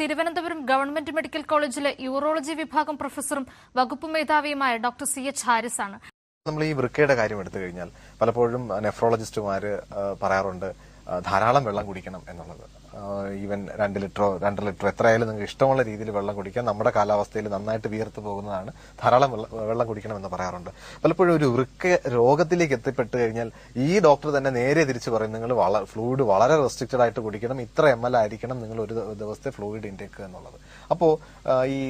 Thiruvananthapuram government medical കോളേജിലെ urology വിഭാഗം പ്രൊഫസറും വകുപ്പ് മേധാവിയുമായ ഡോക്ടർ സി എച്ച് ഹാരിസ് ആണ് നമ്മൾ ഈ വൃക്കയുടെ കാര്യം എടുത്തു കഴിഞ്ഞാൽ പലപ്പോഴും നെഫ്രോളജിസ്റ്റുമാര് പറയാറുണ്ട് ധാരാളം വെള്ളം കുടിക്കണം എന്നുള്ളത്. ഈവൻ രണ്ട് ലിറ്ററോ രണ്ട് ലിറ്ററോ എത്രയായാലും നിങ്ങൾക്ക് ഇഷ്ടമുള്ള രീതിയിൽ വെള്ളം കുടിക്കാം. നമ്മുടെ കാലാവസ്ഥയിൽ നന്നായിട്ട് വിയർത്ത് പോകുന്നതാണ്. ധാരാളം വെള്ളം കുടിക്കണം എന്ന് പറയാറുണ്ട്. പലപ്പോഴും ഒരു വൃക്ക രോഗത്തിലേക്ക് എത്തിപ്പെട്ട് കഴിഞ്ഞാൽ ഈ ഡോക്ടർ തന്നെ നേരെ തിരിച്ച് പറയും നിങ്ങൾ ഫ്ലൂയിഡ് വളരെ റെസ്ട്രിക്റ്റഡ് ആയിട്ട് കുടിക്കണം. ഇത്ര എം എൽ ആയിരിക്കണം നിങ്ങൾ ഒരു ദിവസത്തെ ഫ്ലൂയിഡ് ഇൻടേക്ക് എന്നുള്ളത്. അപ്പോൾ ഈ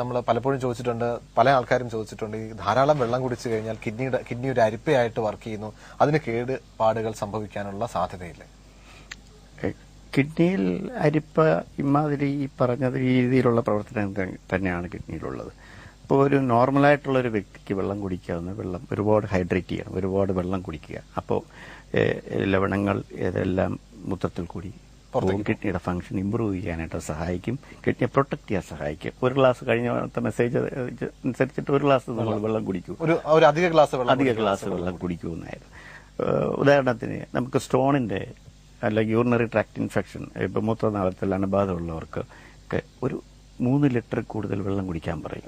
നമ്മൾ പലപ്പോഴും ചോദിച്ചിട്ടുണ്ട് പല ആൾക്കാരും ചോദിച്ചിട്ടുണ്ട് ഈ ധാരാളം വെള്ളം കുടിച്ചു കഴിഞ്ഞാൽ കിഡ്നിയുടെ കിഡ്നി ഒരു അരിപ്പയായിട്ട് വർക്ക് ചെയ്യുന്നു. അതിന് കേടുപാടുകൾ സംഭവിക്കാനുള്ള സാധ്യതയില്ലേ. കിഡ്നിയിൽ അരിപ്പ ഇമാതിരി ഈ പറഞ്ഞ രീതിയിലുള്ള പ്രവർത്തനം തന്നെയാണ് കിഡ്നിയിലുള്ളത്. അപ്പോൾ ഒരു നോർമലായിട്ടുള്ള ഒരു വ്യക്തിക്ക് വെള്ളം കുടിക്കാവുന്ന വെള്ളം ഒരുപാട് ഹൈഡ്രേറ്റ് ചെയ്യണം ഒരുപാട് വെള്ളം കുടിക്കുക. അപ്പോൾ ലവണങ്ങൾ ഇതെല്ലാം മൂത്രത്തിൽ കൂടി. കിഡ്നിയുടെ ഫംഗ്ഷൻ ഇമ്പ്രൂവ് ചെയ്യാനായിട്ട് സഹായിക്കും. കിഡ്നിയെ പ്രൊട്ടക്ട് ചെയ്യാൻ സഹായിക്കും. ഒരു ഗ്ലാസ് കഴിഞ്ഞ മെസ്സേജ് അനുസരിച്ചിട്ട് ഒരു ഗ്ലാസ് നമ്മൾ വെള്ളം. കുടിക്കൂ. അധിക ഗ്ലാസ് വെള്ളം അധിക ഗ്ലാസ് വെള്ളം കുടിക്കുമെന്നായിരുന്നു. ഉദാഹരണത്തിന് നമുക്ക് സ്റ്റോണിന്റെ അല്ല യൂറിനറി ട്രാക്ട് ഇൻഫെക്ഷൻ ഇപ്പൊ മൂത്രനാളത്തിൽ അണുബാധമുള്ളവർക്ക് ഒക്കെ ഒരു മൂന്ന് ലിറ്റർ കൂടുതൽ വെള്ളം കുടിക്കാൻ പറയും.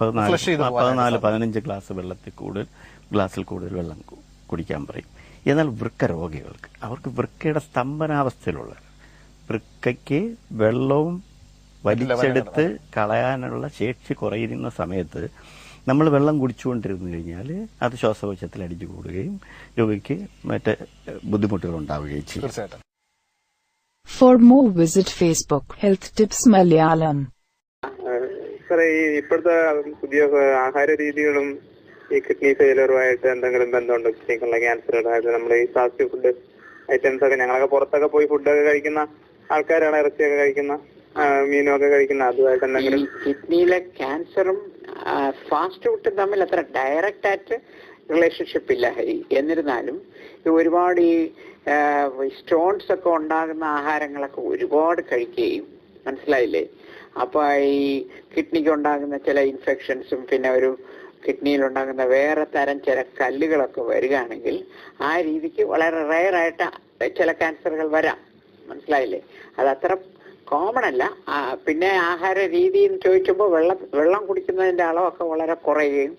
പതിനാല് പതിനാല് പതിനഞ്ച് ഗ്ലാസ് വെള്ളത്തിൽ കൂടുതൽ ഗ്ലാസ്സിൽ കൂടുതൽ വെള്ളം കുടിക്കാൻ പറയും. എന്നാൽ വൃക്ക രോഗികൾക്ക് അവർക്ക് വൃക്കയുടെ സ്തംഭനാവസ്ഥയിലുള്ള വൃക്കയ്ക്ക് വെള്ളവും വലിച്ചെടുത്ത് കളയാനുള്ള ശേഷി കുറയുന്ന സമയത്ത് നമ്മൾ വെള്ളം കുടിച്ചുകൊണ്ടിരുന്നു കഴിഞ്ഞാൽ അത് ശ്വാസകോശത്തിൽ അടിച്ചു കൂടുകയും രോഗിക്ക് മറ്റ് ബുദ്ധിമുട്ടുകൾ ഉണ്ടാവുകയും ചെയ്യും. For more visit Facebook health tips Malayalam Malayalam. സാറേ ഈ ഇപ്പോഴത്തെ പുതിയ ആഹാര രീതികളും ഈ കിഡ്നി ഫെയിലറുമായിട്ട് എന്തെങ്കിലും ബന്ധമുണ്ടോ? കിഡ്നിക്കുള്ള ക്യാൻസർ അതായത് നമ്മൾ ഈ ഫാസ്റ്റ് ഫുഡ് ഐറ്റംസ് ഒക്കെ ഞങ്ങളൊക്കെ പുറത്തൊക്കെ പോയി ഫുഡൊക്കെ കഴിക്കുന്ന ആൾക്കാരാണ് ഇറച്ചിയൊക്കെ കഴിക്കുന്ന മീനൊക്കെ കഴിക്കുന്ന അതുമായിട്ട് എന്തെങ്കിലും? കിഡ്നിയിലെ ക്യാൻസറും ഫാസ്റ്റ് ഫുഡും തമ്മിൽ അത്ര ഡയറക്റ്റ് ആയിട്ട് റിലേഷൻഷിപ്പ് ഇല്ല. എന്നിരുന്നാലും ഒരുപാട് ഈ സ്റ്റോൺസ് ഒക്കെ ഉണ്ടാകുന്ന ആഹാരങ്ങളൊക്കെ ഒരുപാട് കഴിക്കുകയും മനസ്സിലായില്ലേ? അപ്പോൾ ഈ കിഡ്നിക്ക് ഉണ്ടാകുന്ന ചില ഇൻഫെക്ഷൻസും പിന്നെ ഒരു കിഡ്നിയിൽ ഉണ്ടാകുന്ന വേറെ തരം ചില കല്ലുകളൊക്കെ വരികയാണെങ്കിൽ ആ രീതിക്ക് വളരെ റയറായിട്ട് ചില ക്യാൻസറുകൾ വരാം. മനസ്സിലായില്ലേ? അത് അത്ര കോമൺ അല്ല. പിന്നെ ആഹാര രീതി എന്ന് ചോദിക്കുമ്പോൾ വെള്ളം വെള്ളം കുടിക്കുന്നതിന്റെ അളവൊക്കെ വളരെ കുറയുകയും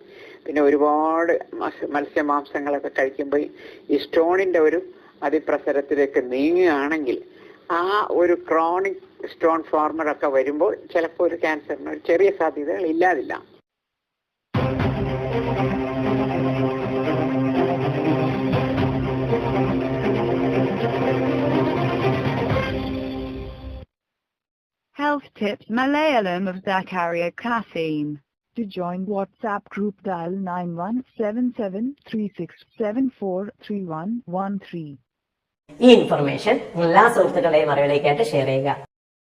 പിന്നെ ഒരുപാട് മത്സ്യ- മത്സ്യമാംസങ്ങളൊക്കെ കഴിക്കുമ്പോൾ ഈ സ്റ്റോണിന്റെ ഒരു അതിപ്രസരത്തിലേക്ക് നീങ്ങുകയാണെങ്കിൽ ആ ഒരു ക്രോണിക് സ്റ്റോൺ ഫോർമർ ഒക്കെ വരുമ്പോൾ ചിലപ്പോൾ ഒരു ക്യാൻസറിന് ഒരു ചെറിയ സാധ്യതകൾ ഇല്ലാതില്ല. Health Tips Malayalam of Zakaria Kasim. To join WhatsApp group dial 917736743113. ഈ ഇൻഫർമേഷൻ എല്ലാ സുഹൃത്തുക്കളുടെയും അറിവിലേക്കായിട്ട് ഷെയർ ചെയ്യുക